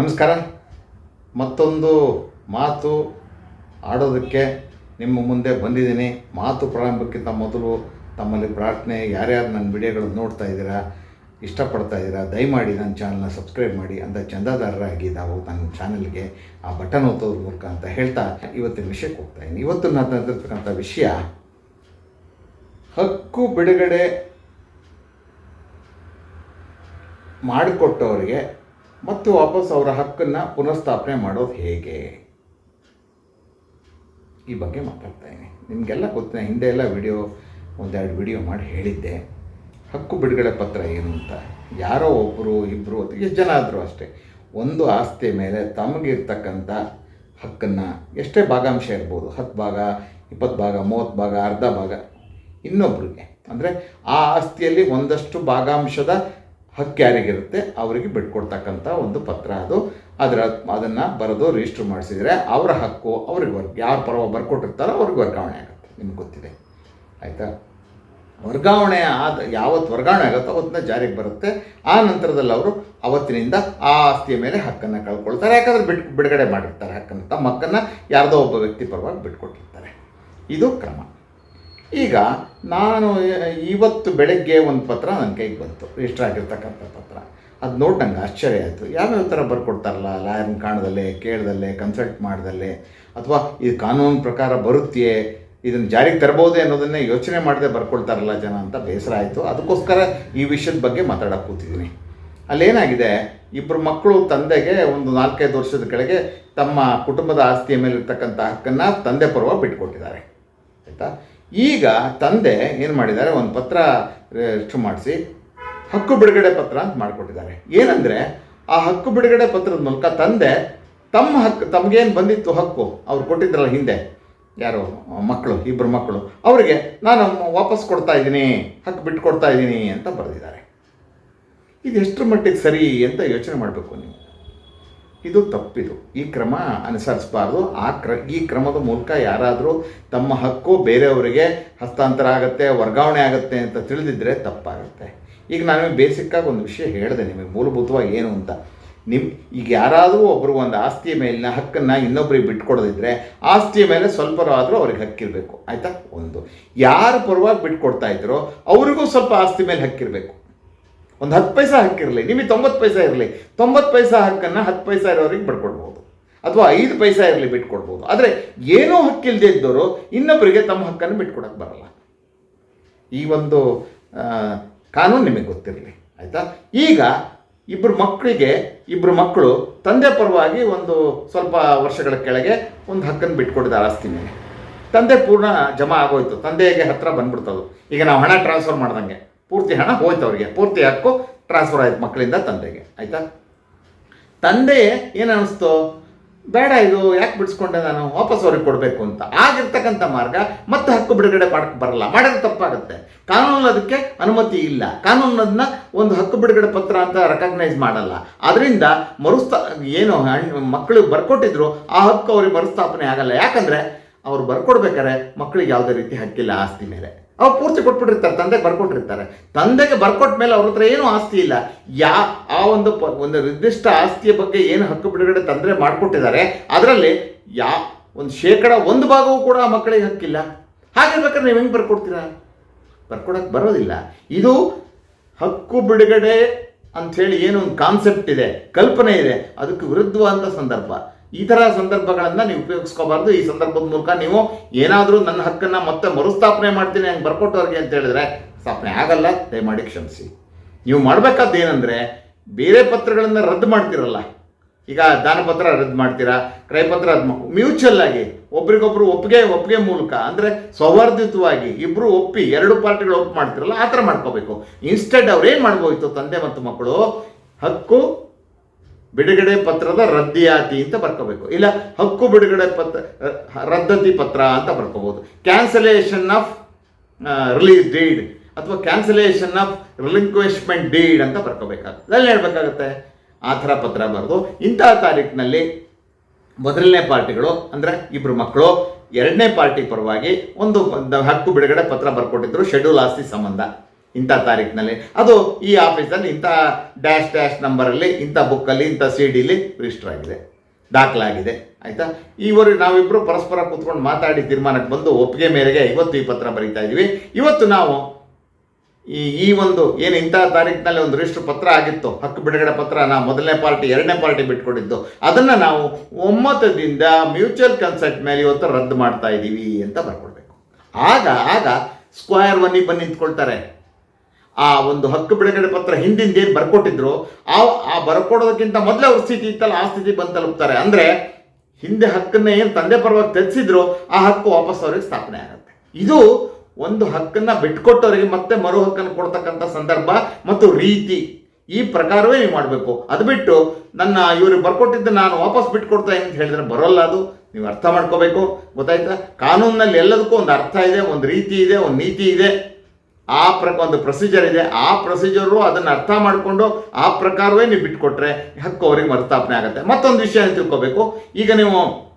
ನಮಸ್ಕಾರ. ಮತ್ತೊಂದು ಮಾತು ಆಡೋದಕ್ಕೆ ನಿಮ್ಮ ಮುಂದೆ ಬಂದಿದ್ದೀನಿ. ಮಾತು ಪ್ರಾರಂಭಕ್ಕಿಂತ ಮೊದಲು ತಮ್ಮಲ್ಲಿ ಪ್ರಾರ್ಥನೆ, ಯಾರ್ಯಾರು ನನ್ನ ವಿಡಿಯೋಗಳನ್ನು ನೋಡ್ತಾ ಇದ್ದೀರಾ, ಇಷ್ಟಪಡ್ತಾ ಇದ್ದೀರಾ, ದಯಮಾಡಿ ನನ್ನ ಚಾನಲ್ನ ಸಬ್ಸ್ಕ್ರೈಬ್ ಮಾಡಿ ಅಂತ ಚಂದಾದಾರರಾಗಿ ನಾವು ನನ್ನ ಚಾನಲ್ಗೆ ಆ ಬಟನ್ ಒತ್ತೋದ್ರ ಮೂಲಕ ಅಂತ ಹೇಳ್ತಾ ಇವತ್ತಿನ ವಿಷಯಕ್ಕೆ ಹೋಗ್ತಾ ಇದ್ದೀನಿ. ಇವತ್ತು ನಾನು ತಂದಿರ್ತಕ್ಕಂಥ ವಿಷಯ, ಹಕ್ಕು ಬಿಡುಗಡೆ ಮಾಡಿಕೊಟ್ಟವರಿಗೆ ಮತ್ತು ವಾಪಸ್ ಅವರ ಹಕ್ಕನ್ನು ಪುನಃಸ್ಥಾಪನೆ ಮಾಡೋದು ಹೇಗೆ? ಈ ಬಗ್ಗೆ ಮಾತಾಡ್ತಾಯಿದ್ದೀನಿ ನಿಮಗೆಲ್ಲ ಗೊತ್ತಿನ ಹಿಂದೆ ಎಲ್ಲ ವಿಡಿಯೋ, ಒಂದೆರಡು ವಿಡಿಯೋ ಮಾಡಿ ಹೇಳಿದ್ದೆ. ಹಕ್ಕು ಬಿಡುಗಡೆ ಪತ್ರ ಏನು ಅಂತ. ಯಾರೋ ಒಬ್ಬರು ಇಬ್ಬರು ಅಥವಾ ಎಷ್ಟು ಜನ ಆದರೂ ಅಷ್ಟೇ, ಒಂದು ಆಸ್ತಿ ಮೇಲೆ ತಮಗಿರ್ತಕ್ಕಂಥ ಹಕ್ಕನ್ನು ಎಷ್ಟೇ ಭಾಗಾಂಶ ಇರ್ಬೋದು, ಹತ್ತು ಭಾಗ, ಇಪ್ಪತ್ತು ಭಾಗ, ಮೂವತ್ತು ಭಾಗ, ಅರ್ಧ ಭಾಗ, ಇನ್ನೊಬ್ರಿಗೆ. ಅಂದರೆ ಆ ಆಸ್ತಿಯಲ್ಲಿ ಒಂದಷ್ಟು ಭಾಗಾಂಶದ ಹಕ್ಕು ಯಾರಿಗಿರುತ್ತೆ ಅವರಿಗೆ ಬಿಟ್ಕೊಡ್ತಕ್ಕಂಥ ಒಂದು ಪತ್ರ ಅದು. ಅದರ ಅದನ್ನು ಬರೆದು ರಿಜಿಸ್ಟ್ರ್ ಮಾಡಿಸಿದರೆ ಅವರ ಹಕ್ಕು, ಅವ್ರಿಗೆ ವರ್ಗ, ಯಾರು ಪರವ ಬರ್ಕೊಟ್ಟಿರ್ತಾರೋ ಅವ್ರಿಗೆ ವರ್ಗಾವಣೆ ಆಗುತ್ತೆ, ನಿಮ್ಗೆ ಗೊತ್ತಿದೆ. ಆಯಿತಾ? ವರ್ಗಾವಣೆ ಆದ, ಯಾವತ್ತು ವರ್ಗಾವಣೆ ಆಗುತ್ತೋ ಅವತ್ತಿನ ಜಾರಿಗೆ ಬರುತ್ತೆ. ಆ ನಂತರದಲ್ಲಿ ಅವರು ಅವತ್ತಿನಿಂದ ಆ ಆಸ್ತಿಯ ಮೇಲೆ ಹಕ್ಕನ್ನು ಕಳ್ಕೊಳ್ತಾರೆ, ಯಾಕಂದರೆ ಬಿಟ್, ಬಿಡುಗಡೆ ಮಾಡಿರ್ತಾರೆ ಹಕ್ಕನ್ನು. ತಮ್ಮ ಹಕ್ಕನ್ನು ಯಾರದೋ ಒಬ್ಬ ವ್ಯಕ್ತಿ ಪರವಾಗಿ ಬಿಟ್ಕೊಟ್ಟಿರ್ತಾರೆ. ಇದು ಕ್ರಮ. ಈಗ ನಾನು ಇವತ್ತು ಬೆಳಗ್ಗೆ ಒಂದು ಪತ್ರ ನನ್ನ ಕೈಗೆ ಬಂತು. ರಿಜಿಸ್ಟರ್ ಆಗಿರ್ತಕ್ಕಂಥ ಪತ್ರ. ಅದು ನೋಡ್ದಂಗೆ ಆಶ್ಚರ್ಯ ಆಯಿತು. ಯಾವ್ಯಾವ ಥರ ಬರ್ಕೊಡ್ತಾರಲ್ಲ, ಲಾಯರ್ನ ಕಾಣದಲ್ಲೇ, ಕೇಳ್ದಲ್ಲೇ ಕನ್ಸಲ್ಟ್ ಮಾಡ್ದಲ್ಲೇ, ಅಥವಾ ಇದು ಕಾನೂನು ಪ್ರಕಾರ ಬರುತ್ತೆಯೇ ಇದನ್ನು ಜಾರಿಗೆ ತರಬಹುದೇ ಅನ್ನೋದನ್ನೇ ಯೋಚನೆ ಮಾಡದೆ ಬರ್ಕೊಳ್ತಾರಲ್ಲ ಜನ ಅಂತ ಬೇಸರ ಆಯಿತು. ಅದಕ್ಕೋಸ್ಕರ ಈ ವಿಷಯದ ಬಗ್ಗೆ ಮಾತಾಡೋಕೆ ಕೂತಿದ್ದೀನಿ. ಅಲ್ಲೇನಾಗಿದೆ ಇಬ್ಬರು ಮಕ್ಕಳು ತಂದೆಗೆ ಒಂದು ನಾಲ್ಕೈದು ವರ್ಷದ ಕೆಳಗೆ ತಮ್ಮ ಕುಟುಂಬದ ಆಸ್ತಿಯ ಮೇಲೆ ಇರ್ತಕ್ಕಂಥ ಹಕ್ಕನ್ನು ತಂದೆ ಪರವಾಗಿ ಬಿಟ್ಕೊಟ್ಟಿದ್ದಾರೆ. ಆಯಿತಾ? ಈಗ ತಂದೆ ಏನು ಮಾಡಿದ್ದಾರೆ? ಒಂದು ಪತ್ರ ರಿಜಿಸ್ಟರ್ ಮಾಡಿಸಿ ಹಕ್ಕು ಬಿಡುಗಡೆ ಪತ್ರ ಅಂತ ಮಾಡಿಕೊಟ್ಟಿದ್ದಾರೆ. ಏನಂದರೆ, ಆ ಹಕ್ಕು ಬಿಡುಗಡೆ ಪತ್ರದ ಮೂಲಕ ತಂದೆ ತಮ್ಮ ಹಕ್ಕು ತಮಗೇನು ಬಂದಿತ್ತು ಹಕ್ಕು, ಅವ್ರು ಕೊಟ್ಟಿದ್ರಲ್ಲ ಹಿಂದೆ, ಯಾರು? ಮಕ್ಕಳು ಇಬ್ಬರು ಮಕ್ಕಳು. ಅವರಿಗೆ, ನಾನು ವಾಪಸ್ ಕೊಡ್ತಾ ಇದ್ದೀನಿ, ಹಕ್ಕು ಬಿಟ್ಟು ಕೊಡ್ತಾ ಇದ್ದೀನಿ ಅಂತ ಬರೆದಿದ್ದಾರೆ. ಇದು ಎಷ್ಟರ ಮಟ್ಟಿಗೆ ಸರಿ ಅಂತ ಯೋಚನೆ ಮಾಡಬೇಕು ನೀವು? ಇದು ತಪ್ಪಿದು. ಈ ಕ್ರಮ ಅನುಸರಿಸಬಾರ್ದು. ಆ ಕ್ರ, ಈ ಕ್ರಮದ ಮೂಲಕ ಯಾರಾದರೂ ತಮ್ಮ ಹಕ್ಕು ಬೇರೆಯವರಿಗೆ ಹಸ್ತಾಂತರ ಆಗುತ್ತೆ, ವರ್ಗಾವಣೆ ಆಗುತ್ತೆ ಅಂತ ತಿಳಿದಿದ್ದರೆ ತಪ್ಪಾಗುತ್ತೆ. ಈಗ ನಾನು ಬೇಸಿಕ್ಕಾಗಿ ಒಂದು ವಿಷಯ ಹೇಳಿದೆ ನಿಮಗೆ, ಮೂಲಭೂತವಾಗಿ ಏನು ಅಂತ. ನಿಮ್ಮ ಈಗ ಯಾರಾದರೂ ಒಬ್ಬರು ಒಂದು ಆಸ್ತಿಯ ಮೇಲಿನ ಹಕ್ಕನ್ನು ಇನ್ನೊಬ್ಬರಿಗೆ ಬಿಟ್ಕೊಡೋದಿದ್ರೆ, ಆಸ್ತಿಯ ಮೇಲೆ ಸ್ವಲ್ಪರಾದರೂ ಅವ್ರಿಗೆ ಹಕ್ಕಿರಬೇಕು. ಆಯಿತಾ? ಒಂದು. ಯಾರು ಪರವಾಗಿ ಬಿಟ್ಕೊಡ್ತಾ ಇದ್ರೋ, ಅವ್ರಿಗೂ ಸ್ವಲ್ಪ ಆಸ್ತಿ ಮೇಲೆ ಹಕ್ಕಿರಬೇಕು. ಒಂದು ಹತ್ತು ಪೈಸಾ ಹಕ್ಕಿರಲಿ ನಿಮಗೆ ತೊಂಬತ್ತು ಪೈಸಾ ಇರಲಿ. ತೊಂಬತ್ತು ಪೈಸಾ ಹಕ್ಕನ್ನು ಹತ್ತು ಪೈಸಾ ಇರೋರಿಗೆ ಬಿಟ್ಕೊಡ್ಬೋದು. ಅಥವಾ ಐದು ಪೈಸಾ ಇರಲಿ ಬಿಟ್ಕೊಡ್ಬೋದು. ಆದರೆ ಏನೂ ಹಕ್ಕಿಲ್ಲದೆ ಇದ್ದವರು ಇನ್ನೊಬ್ಬರಿಗೆ ತಮ್ಮ ಹಕ್ಕನ್ನು ಬಿಟ್ಕೊಡಕ್ಕೆ ಬರಲ್ಲ. ಈ ಒಂದು ಕಾನೂನು ನಿಮಗೆ ಗೊತ್ತಿರಲಿ. ಆಯಿತಾ? ಈಗ ಇಬ್ಬರು ಮಕ್ಕಳಿಗೆ ಇಬ್ಬರು ಮಕ್ಕಳು ತಂದೆ ಪರವಾಗಿ ಒಂದು ಸ್ವಲ್ಪ ವರ್ಷಗಳ ಕೆಳಗೆ ಒಂದು ಹಕ್ಕನ್ನು ಬಿಟ್ಕೊಡಿದ ಆಸ್ತಿ ತಂದೆ ಪೂರ್ಣ ಜಮಾ ಆಗೋಯ್ತು. ತಂದೆಗೆ ಹತ್ರ ಬಂದ್ಬಿಡ್ತದು. ಈಗ ನಾವು ಹಣ ಟ್ರಾನ್ಸ್ಫರ್ ಮಾಡ್ದಂಗೆ. ಪೂರ್ತಿ ಹಣ ಹೋಯ್ತು ಅವರಿಗೆ ಪೂರ್ತಿ ಹಕ್ಕು ಟ್ರಾನ್ಸ್ಫರ್ ಆಯ್ತು ಮಕ್ಕಳಿಂದ ತಂದೆಗೆ. ಆಯಿತಾ? ತಂದೆ ಏನು ಅನ್ನಿಸ್ತು ಬೇಡ ಇದು, ಯಾಕೆ ಬಿಡಿಸ್ಕೊಂಡೆ ನಾನು? ವಾಪಸ್ ಅವ್ರಿಗೆ ಕೊಡಬೇಕು ಅಂತ. ಆಗಿರ್ತಕ್ಕಂಥ ಮಾರ್ಗ ಮತ್ತೆ ಹಕ್ಕು ಬಿಡುಗಡೆ ಮಾಡಕ್ಕೆ ಬರಲ್ಲ. ಮಾಡಿದ್ರೆ ತಪ್ಪಾಗುತ್ತೆ. ಕಾನೂನು ಅದಕ್ಕೆ ಅನುಮತಿ ಇಲ್ಲ. ಕಾನೂನು ಅದನ್ನ ಒಂದು ಹಕ್ಕು ಬಿಡುಗಡೆ ಪತ್ರ ಅಂತ ರೆಕಗ್ನೈಸ್ ಮಾಡಲ್ಲ. ಅದರಿಂದ ಮರುಸ್ಥಾ, ಏನು ಹಣ್ಣು ಮಕ್ಕಳು ಬರ್ಕೊಟ್ಟಿದ್ರು, ಆ ಹಕ್ಕು ಅವ್ರಿಗೆ ಮರುಸ್ಥಾಪನೆ ಆಗಲ್ಲ. ಯಾಕಂದರೆ ಅವ್ರು ಬರ್ಕೊಡ್ಬೇಕಾರೆ ಮಕ್ಕಳಿಗೆ ಯಾವುದೇ ರೀತಿ ಹಕ್ಕಿಲ್ಲ, ಆಸ್ತಿ ಮೇಲೆ. ಅವ್ರು ಪೂರ್ತಿ ಕೊಟ್ಬಿಟ್ಟಿರ್ತಾರೆ, ತಂದೆಗೆ ಬರ್ಕೊಟ್ಟಿರ್ತಾರೆ. ತಂದೆಗೆ ಬರ್ಕೊಟ್ಟ ಮೇಲೆ ಅವ್ರ ಹತ್ರ ಏನೂ ಆಸ್ತಿ ಇಲ್ಲ. ಯಾ, ಆ ಒಂದು ಪ, ಒಂದು ನಿರ್ದಿಷ್ಟ ಆಸ್ತಿಯ ಬಗ್ಗೆ ಏನು ಹಕ್ಕು ಬಿಡುಗಡೆ ತಂದರೆ ಮಾಡಿಕೊಟ್ಟಿದ್ದಾರೆ, ಅದರಲ್ಲಿ ಯಾ, ಒಂದು ಶೇಕಡ ಒಂದು ಭಾಗವೂ ಕೂಡ ಆ ಮಕ್ಕಳಿಗೆ ಹಕ್ಕಿಲ್ಲ. ಹಾಗಿರ್ಬೇಕಾದ್ರೆ ನೀವು ಹೆಂಗೆ ಬರ್ಕೊಡ್ತೀರಾ? ಬರ್ಕೊಡಕ್ಕೆ ಬರೋದಿಲ್ಲ. ಇದು ಹಕ್ಕು ಬಿಡುಗಡೆ ಅಂಥೇಳಿ ಏನು ಒಂದು ಕಾನ್ಸೆಪ್ಟ್ ಇದೆ, ಕಲ್ಪನೆ ಇದೆ, ಅದಕ್ಕೆ ವಿರುದ್ಧವಾದಂಥ ಸಂದರ್ಭ. ಈ ಥರ ಸಂದರ್ಭಗಳನ್ನು ನೀವು ಉಪಯೋಗಿಸ್ಕೋಬಾರ್ದು. ಈ ಸಂದರ್ಭದ ಮೂಲಕ ನೀವು ಏನಾದರೂ ನನ್ನ ಹಕ್ಕನ್ನು ಮತ್ತೆ ಮರುಸ್ಥಾಪನೆ ಮಾಡ್ತೀನಿ, ಹಂಗೆ ಬರ್ಕೊಟ್ಟವ್ರಿಗೆ ಅಂತ ಹೇಳಿದ್ರೆ ಸ್ಥಾಪನೆ ಆಗಲ್ಲ. ದಯಮಾಡಿ ಕ್ಷಮಿಸಿ. ನೀವು ಮಾಡಬೇಕಾದ್ದು ಏನಂದರೆ ಬೇರೆ ಪತ್ರಗಳನ್ನು ರದ್ದು ಮಾಡ್ತಿರಲ್ಲ. ಈಗ ದಾನಪತ್ರ ರದ್ದು ಮಾಡ್ತೀರಾ, ಕ್ರಯಪತ್ರ ರದ್ದು ಮ್ಯೂಚುವಲ್ ಆಗಿ ಒಬ್ರಿಗೊಬ್ರು ಒಪ್ಪಿಗೆ ಒಪ್ಪಿಗೆ ಮೂಲಕ ಅಂದರೆ ಸೌಹಾರ್ದಿತವಾಗಿ ಇಬ್ಬರು ಒಪ್ಪಿ ಎರಡು ಪಾರ್ಟಿಗಳು ಒಪ್ಪು ಮಾಡ್ತಿರಲ್ಲ, ಆ ಥರ ಮಾಡ್ಕೋಬೇಕು. ಇನ್ಸ್ಟೆಡ್ ಅವ್ರು ಏನು ಮಾಡ್ಬೋಯಿತು ತಂದೆ ಮತ್ತು ಮಕ್ಕಳು? ಹಕ್ಕು ಬಿಡುಗಡೆ ಪತ್ರದ ರದ್ದಿಯಾತಿ ಅಂತ ಬರ್ಕೋಬೇಕು. ಇಲ್ಲ ಹಕ್ಕು ಬಿಡುಗಡೆ ಪತ್ರ ರದ್ದತಿ ಪತ್ರ ಅಂತ ಬರ್ಕೋಬೋದು. ಕ್ಯಾನ್ಸಲೇಷನ್ ಆಫ್ ರಿಲೀಸ್ ಡೀಡ್ ಅಥವಾ ಕ್ಯಾನ್ಸಲೇಷನ್ ಆಫ್ ರಿಲಿಂಕ್ವೆಶ್ಮೆಂಟ್ ಡೀಡ್ ಅಂತ ಬರ್ಕೋಬೇಕಾಗುತ್ತೆ. ಅಲ್ಲಿ ಹೇಳ್ಬೇಕಾಗತ್ತೆ, ಆ ಥರ ಪತ್ರ ಬರೆದು, ಇಂತಹ ತಾರೀಕಿನಲ್ಲಿ ಮೊದಲನೇ ಪಾರ್ಟಿಗಳು, ಅಂದರೆ ಇಬ್ಬರು ಮಕ್ಕಳು, ಎರಡನೇ ಪಾರ್ಟಿ ಪರವಾಗಿ ಒಂದು ಹಕ್ಕು ಬಿಡುಗಡೆ ಪತ್ರ ಬರ್ಕೊಟ್ಟಿದ್ರು ಶೆಡ್ಯೂಲ್ ಆಸ್ತಿ ಸಂಬಂಧ. ಇಂಥ ತಾರೀಕಿನಲ್ಲಿ ಅದು ಈ ಆಫೀಸಲ್ಲಿ ಇಂಥ ಡ್ಯಾಶ್ ಡ್ಯಾಶ್ ನಂಬರಲ್ಲಿ, ಇಂಥ ಬುಕ್ಕಲ್ಲಿ, ಇಂಥ ಸಿ ಡಿಲಿ ರಿಜಿಸ್ಟರ್ ಆಗಿದೆ. ದಾಖಲಾಗಿದೆ. ಆಯಿತಾ? ಈವರೆಗೆ ನಾವಿಬ್ಬರು ಪರಸ್ಪರ ಕೂತ್ಕೊಂಡು ಮಾತಾಡಿ ತೀರ್ಮಾನಕ್ಕೆ ಬಂದು ಒಪ್ಪಿಗೆ ಮೇರೆಗೆ ಇವತ್ತು ಈ ಪತ್ರ ಬರೀತಾ ಇದ್ದೀವಿ. ಇವತ್ತು ನಾವು ಈ ಈ ಒಂದು ಏನು ಇಂಥ ತಾರೀಕಿನಲ್ಲಿ ಒಂದು ರಿಜಿಸ್ಟರ್ ಪತ್ರ ಆಗಿತ್ತು. ಹಕ್ಕು ಬಿಡುಗಡೆ ಪತ್ರ ನಾವು ಮೊದಲನೇ ಪಾರ್ಟಿ, ಎರಡನೇ ಪಾರ್ಟಿ ಬಿಟ್ಕೊಟ್ಟಿದ್ದು ಅದನ್ನು ನಾವು ಒಮ್ಮತದಿಂದ ಮ್ಯೂಚುವಲ್ ಕನ್ಸೆಂಟ್ ಮೇಲೆ ಇವತ್ತು ರದ್ದು ಮಾಡ್ತಾ ಇದ್ದೀವಿ ಅಂತ ಬರ್ಕೊಡ್ಬೇಕು. ಆಗ ಆಗ ಸ್ಕ್ವಯರ್ ಒನ್ನಿಗೆ ಬಂದು ನಿಂತ್ಕೊಳ್ತಾರೆ. ಆ ಒಂದು ಹಕ್ಕು ಬಿಡುಗಡೆ ಪತ್ರ ಹಿಂದಿಂದ ಏನು ಬರ್ಕೊಟ್ಟಿದ್ರು, ಆ ಆ ಬರ್ಕೊಡೋದಕ್ಕಿಂತ ಮೊದಲೇ ಅವ್ರ ಸ್ಥಿತಿ ಇತ್ತಲ್ಲ, ಆ ಸ್ಥಿತಿ ಬಂದು ತಲುಪ್ತಾರೆ. ಅಂದರೆ ಹಿಂದೆ ಹಕ್ಕನ್ನ ಏನು ತಂದೆ ಪರವಾಗಿ ತೆಗೆಸಿದ್ರು, ಆ ಹಕ್ಕು ವಾಪಸ್ ಅವ್ರಿಗೆ ಸ್ಥಾಪನೆ ಆಗುತ್ತೆ. ಇದು ಒಂದು ಹಕ್ಕನ್ನ ಬಿಟ್ಕೊಟ್ಟವರಿಗೆ ಮತ್ತೆ ಮರು ಹಕ್ಕನ್ನು ಕೊಡ್ತಕ್ಕಂಥ ಸಂದರ್ಭ ಮತ್ತು ರೀತಿ. ಈ ಪ್ರಕಾರವೇ ನೀವು ಮಾಡಬೇಕು. ಅದು ಬಿಟ್ಟು ನನ್ನ ಇವ್ರಿಗೆ ಬರ್ಕೊಟ್ಟಿದ್ದು ನಾನು ವಾಪಸ್ ಬಿಟ್ಕೊಡ್ತಾ ಅಂತ ಹೇಳಿದ್ರೆ ಬರೋಲ್ಲ ಅದು. ನೀವು ಅರ್ಥ ಮಾಡ್ಕೋಬೇಕು. ಗೊತ್ತಾಯ್ತಾ? ಕಾನೂನಿನಲ್ಲಿ ಎಲ್ಲದಕ್ಕೂ ಒಂದು ಅರ್ಥ ಇದೆ, ಒಂದು ರೀತಿ ಇದೆ, ಒಂದು ನೀತಿ ಇದೆ. ಆ ಪ್ರ, ಒಂದು ಪ್ರೊಸೀಜರ್ ಇದೆ. ಆ ಪ್ರೊಸೀಜರು ಅದನ್ನು ಅರ್ಥ ಮಾಡಿಕೊಂಡು ಆ ಪ್ರಕಾರವೇ ನೀವು ಬಿಟ್ಕೊಟ್ರೆ ಹಕ್ಕು ಅವ್ರಿಗೆ ಮರುಸ್ಥಾಪನೆ ಆಗುತ್ತೆ. ಮತ್ತೊಂದು ವಿಷಯ ತಿಳ್ಕೊಬೇಕು. ಈಗ ನೀವು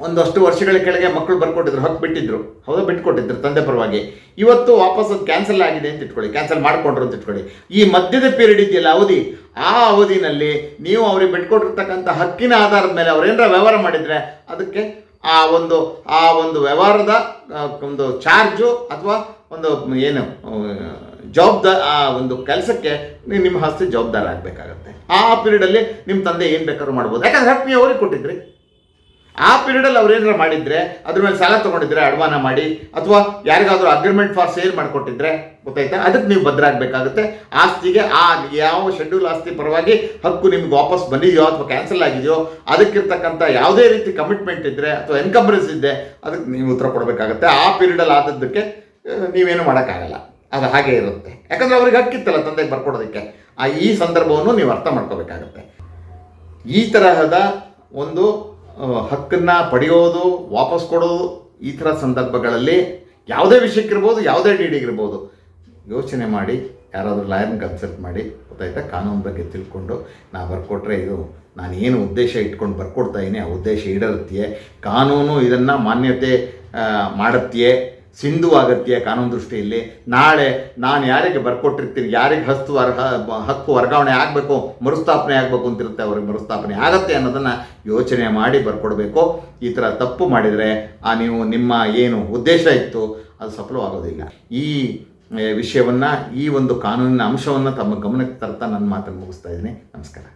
ಒಂದಷ್ಟು ವರ್ಷಗಳ ಕೆಳಗೆ ಮಕ್ಕಳು ಬರ್ಕೊಟ್ಟಿದ್ರು, ಹಕ್ಕು ಬಿಟ್ಟಿದ್ರು. ಹೌದು? ಬಿಟ್ಕೊಟ್ಟಿದ್ರು ತಂದೆ ಪರವಾಗಿ. ಇವತ್ತು ವಾಪಸ್ ಅದು ಕ್ಯಾನ್ಸಲ್ ಆಗಿದೆ ಅಂತ ಇಟ್ಕೊಳ್ಳಿ. ಕ್ಯಾನ್ಸಲ್ ಮಾಡಿಕೊಂಡ್ರು ಅಂತ ಇಟ್ಕೊಳ್ಳಿ. ಈ ಮಧ್ಯದ ಪೀರಿಯಡ್ ಇದೆಯಲ್ಲ, ಅವಧಿ. ಆ ಅವಧಿನಲ್ಲಿ ನೀವು ಅವ್ರಿಗೆ ಬಿಟ್ಕೊಟ್ಟಿರ್ತಕ್ಕಂಥ ಹಕ್ಕಿನ ಆಧಾರದ ಮೇಲೆ ಅವ್ರೇನಾರ ವ್ಯವಹಾರ ಮಾಡಿದರೆ ಅದಕ್ಕೆ ಆ ಒಂದು ಆ ಒಂದು ವ್ಯವಹಾರದ ಒಂದು ಚಾರ್ಜು ಅಥವಾ ಒಂದು ಏನು ಜವಾಬ್ದಾರ, ಆ ಒಂದು ಕೆಲಸಕ್ಕೆ ನಿಮ್ಮ ಆಸ್ತಿ ಜವಾಬ್ದಾರ ಆಗಬೇಕಾಗತ್ತೆ. ಆ ಪೀರಿಯಡಲ್ಲಿ ನಿಮ್ಮ ತಂದೆ ಏನು ಬೇಕಾದ್ರೂ ಮಾಡ್ಬೋದು. ಯಾಕಂದ್ರೆ ಹಕ್ಕು ನೀವು ಅವ್ರಿಗೆ ಕೊಟ್ಟಿದ್ರಿ. ಆ ಪೀರಿಯಡಲ್ಲಿ ಅವ್ರು ಏನಾರು ಮಾಡಿದ್ರೆ, ಅದ್ರ ಮೇಲೆ ಸಾಲ ತೊಗೊಂಡಿದ್ರೆ ಅಡಮಾನ ಮಾಡಿ, ಅಥವಾ ಯಾರಿಗಾದರೂ ಅಗ್ರಿಮೆಂಟ್ ಫಾರ್ ಸೇಲ್ ಮಾಡಿಕೊಟ್ಟಿದ್ರೆ, ಗೊತ್ತಾಯ್ತಾ? ಅದಕ್ಕೆ ನೀವು ಭದ್ರ ಆಗಬೇಕಾಗುತ್ತೆ ಆಸ್ತಿಗೆ ಆ ಯಾವ ಶೆಡ್ಯೂಲ್ ಆಸ್ತಿ ಪರವಾಗಿ ಹಕ್ಕು ನಿಮ್ಗೆ ವಾಪಸ್ ಬಂದಿದೆಯೋ ಅಥವಾ ಕ್ಯಾನ್ಸಲ್ ಆಗಿದೆಯೋ, ಅದಕ್ಕಿರ್ತಕ್ಕಂಥ ಯಾವುದೇ ರೀತಿ ಕಮಿಟ್ಮೆಂಟ್ ಇದ್ದರೆ ಅಥವಾ ಎನ್ಕಂಬ್ರೆನ್ಸ್ ಇದ್ದೆ ಅದಕ್ಕೆ ನೀವು ಉತ್ತರ ಕೊಡಬೇಕಾಗುತ್ತೆ. ಆ ಪೀರಿಯಡಲ್ಲಿ ಆದದ್ದಕ್ಕೆ ನೀವೇನು ಮಾಡೋಕ್ಕಾಗಲ್ಲ. ಅದು ಹಾಗೆ ಇರುತ್ತೆ. ಯಾಕಂದರೆ ಅವ್ರಿಗೆ ಹಕ್ಕಿತ್ತಲ್ಲ ತಂದೆಗೆ ಬರ್ಕೊಡೋದಕ್ಕೆ. ಆ ಈ ಸಂದರ್ಭವನ್ನು ನೀವು ಅರ್ಥ ಮಾಡ್ಕೋಬೇಕಾಗತ್ತೆ. ಈ ತರಹದ ಒಂದು ಹಕ್ಕನ್ನು ಪಡೆಯೋದು, ವಾಪಸ್ ಕೊಡೋದು, ಈ ಥರ ಸಂದರ್ಭಗಳಲ್ಲಿ ಯಾವುದೇ ವಿಷಯಕ್ಕಿರ್ಬೋದು ಯಾವುದೇ ಡಿಡಿಗಿರ್ಬೋದು ಯೋಚನೆ ಮಾಡಿ, ಯಾರಾದರೂ ಲಾಯರ್ನ ಕನ್ಸಲ್ಟ್ ಮಾಡಿ, ಗೊತ್ತಾಯ್ತಾ? ಕಾನೂನು ಬಗ್ಗೆ ತಿಳ್ಕೊಂಡು ನಾ ಬರ್ಕೊಟ್ರೆ ಇದು, ನಾನು ಏನು ಉದ್ದೇಶ ಇಟ್ಕೊಂಡು ಬರ್ಕೊಡ್ತಾ ಇದ್ದೀನಿ ಆ ಉದ್ದೇಶ ಈಡರುತ್ತೆಯೇ ಕಾನೂನು ಇದನ್ನು ಮಾನ್ಯತೆ ಮಾಡುತ್ತೆಯೇ ಸಿಂಧು ಆಗತ್ಯ ಕಾನೂನು ದೃಷ್ಟಿಯಲ್ಲಿ. ನಾಳೆ ನಾನು ಯಾರಿಗೆ ಬರ್ಕೊಟ್ಟಿರ್ತೀನಿ, ಯಾರಿಗೆ ಹಸ್ತು ಅರ್ಹ ಬ- ಹಕ್ಕು ವರ್ಗಾವಣೆ ಆಗಬೇಕು, ಮರುಸ್ಥಾಪನೆ ಆಗಬೇಕು ಅಂತಿರುತ್ತೆ, ಅವ್ರಿಗೆ ಮರುಸ್ಥಾಪನೆ ಆಗತ್ತೆ ಅನ್ನೋದನ್ನು ಯೋಚನೆ ಮಾಡಿ ಬರ್ಕೊಡ್ಬೇಕು. ಈ ಥರ ತಪ್ಪು ಮಾಡಿದರೆ, ಆ ನೀವು ನಿಮ್ಮ ಏನು ಉದ್ದೇಶ ಇತ್ತು, ಅದು ಸಫಲವಾಗೋದಿಲ್ಲ. ಈ ವಿಷಯವನ್ನು, ಈ ಒಂದು ಕಾನೂನಿನ ಅಂಶವನ್ನು ತಮ್ಮ ಗಮನಕ್ಕೆ ತರ್ತಾ ನನ್ನ ಮಾತನ್ನು ಮುಗಿಸ್ತಾ ಇದ್ದೀನಿ. ನಮಸ್ಕಾರ.